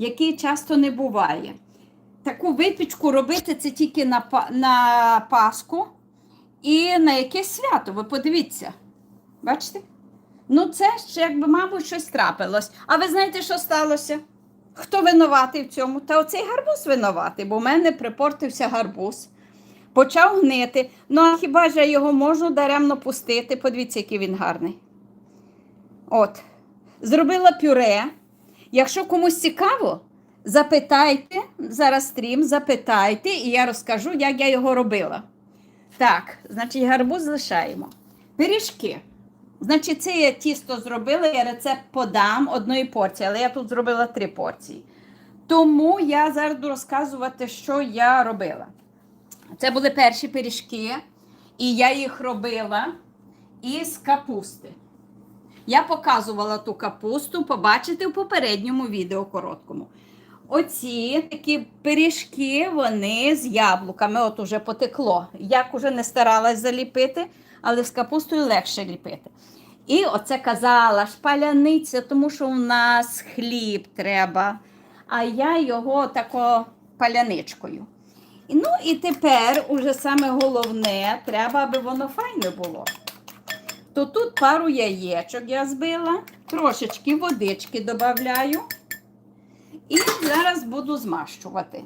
який часто не буває. Таку випічку робити це тільки на, на Пасху і на якесь свято. Ви подивіться. Бачите? Ну, це ще, якби, мабуть, щось трапилось. А ви знаєте, що сталося? Хто винуватий в цьому? Та оцей гарбуз винуватий, бо в мене припортився гарбуз. Почав гнити. Ну, а хіба ж його можу даремно пустити? Подивіться, який він гарний. От. Зробила пюре. Якщо комусь цікаво, запитайте зараз стрім, запитайте, і я розкажу, як я його робила. Так, значить, гарбуз лишаємо. Пиріжки. Значить, це я тісто зробила, я рецепт подам одної порції, але я тут зробила три порції. Тому я зараз буду розказувати, що я робила. Це були перші пиріжки, і я їх робила із капусти. Я показувала ту капусту, побачите в попередньому відео короткому. Оці такі пиріжки, вони з яблуками, от уже потекло. Як уже не старалась заліпити, але з капустою легше ліпити. І оце казала шпаляниця, тому що у нас хліб треба. А я його тако паляничкою. Ну і тепер уже саме головне, треба, аби воно файне було. То тут пару яєчок я збила, трошечки водички додаю. І зараз буду змащувати.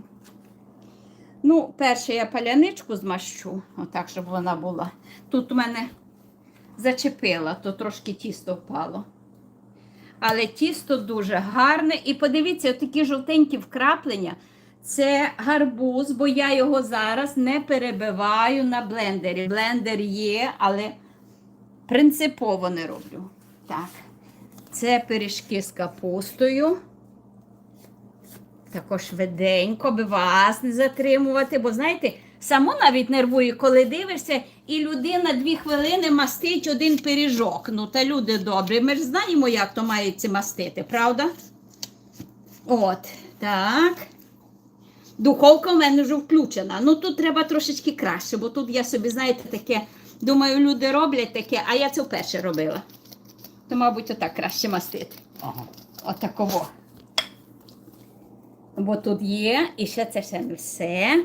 Ну, перше я паляничку змащу, отак, щоб вона була. Тут у мене зачепила, то трошки тісто впало. Але тісто дуже гарне. І подивіться, такі жовтенькі вкраплення. Це гарбуз, бо я його зараз не перебиваю на блендері. Блендер є, але принципово не роблю. Так, це пиріжки з капустою. Також швиденько, би вас не затримувати, бо знаєте, само навіть нервує, коли дивишся, і людина дві хвилини мастить один пиріжок. Ну, та люди добрі, ми ж знаємо, як то мають це мастити, правда? От, так. Духовка в мене вже включена. Ну тут треба трошечки краще, бо тут я собі, знаєте, таке, думаю, люди роблять таке, а я це вперше робила. То, мабуть, отак краще мастити. Ага. Отакого. Бо тут є, і ще це ще не все.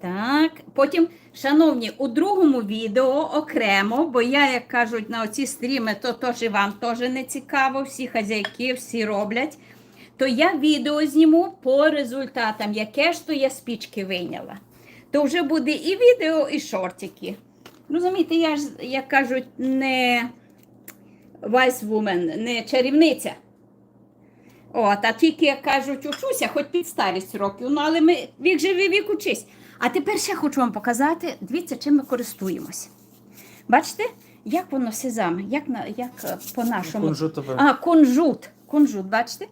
Так. Потім, шановні, у другому відео окремо, бо я, як кажуть, на оці стріми, то теж і вам теж не цікаво, всі хазяйки, всі роблять. То я відео зніму по результатам, яке ж то я спічки вийняла. То вже буде і відео, і шортики. Розумієте, я ж, як кажуть, не woman, не чарівниця. От, а тільки, як кажуть, учуся, хоч під старість років, ну але ми вік живий, вік учись. А тепер ще хочу вам показати, дивіться, чим ми користуємось. Бачите, як воно сезам, як, як е, по-нашому. Кунжутове. А, кунжут. Кунжут, бачите?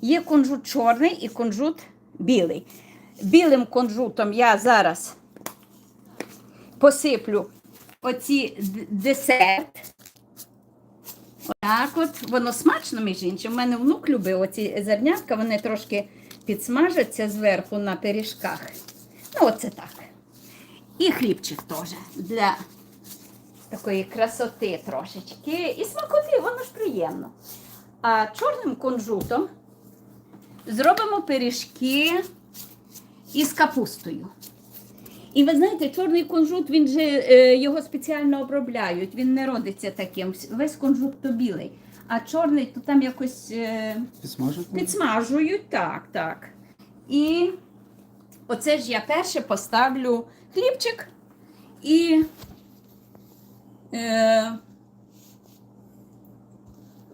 Є кунжут чорний і кунжут білий. Білим кунжутом я зараз посиплю оці десерт. Так от, воно смачно, між іншим. У мене внук любив оці зернятка, вони трошки підсмажаться зверху на пиріжках. Ну, оце так. І хлібчик теж для такої красоти трошечки. І смакоти, воно ж приємно. А чорним кунжутом зробимо пиріжки із капустою. І ви знаєте, чорний кунжут, він же е, його спеціально обробляють. Він не родиться таким. Весь кунжут то білий. А чорний то там якось е, Підсмажити? підсмажують. Так, так. І оце ж я перше поставлю хлібчик і е,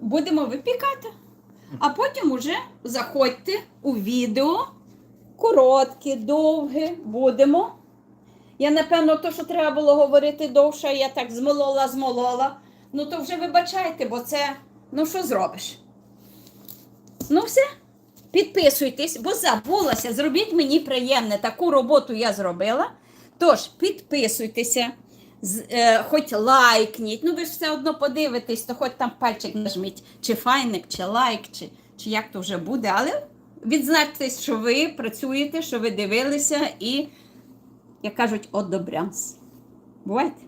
будемо випікати. А потім уже заходьте у відео. Коротке, довге будемо. Я, напевно, то, що треба було говорити довше, я так змолола, змолола. Ну, то вже вибачайте, бо це, ну що зробиш? Ну, все. Підписуйтесь, бо забулася. Зробіть мені приємне. Таку роботу я зробила. Тож, підписуйтеся, хоч лайкніть. Ну, ви ж все одно подивитесь, то хоч там пальчик нажміть, чи файник, чи лайк, чи, чи як то вже буде. Але відзнайтесь, що ви працюєте, що ви дивилися і, як кажуть, одобрянс. Бувайте!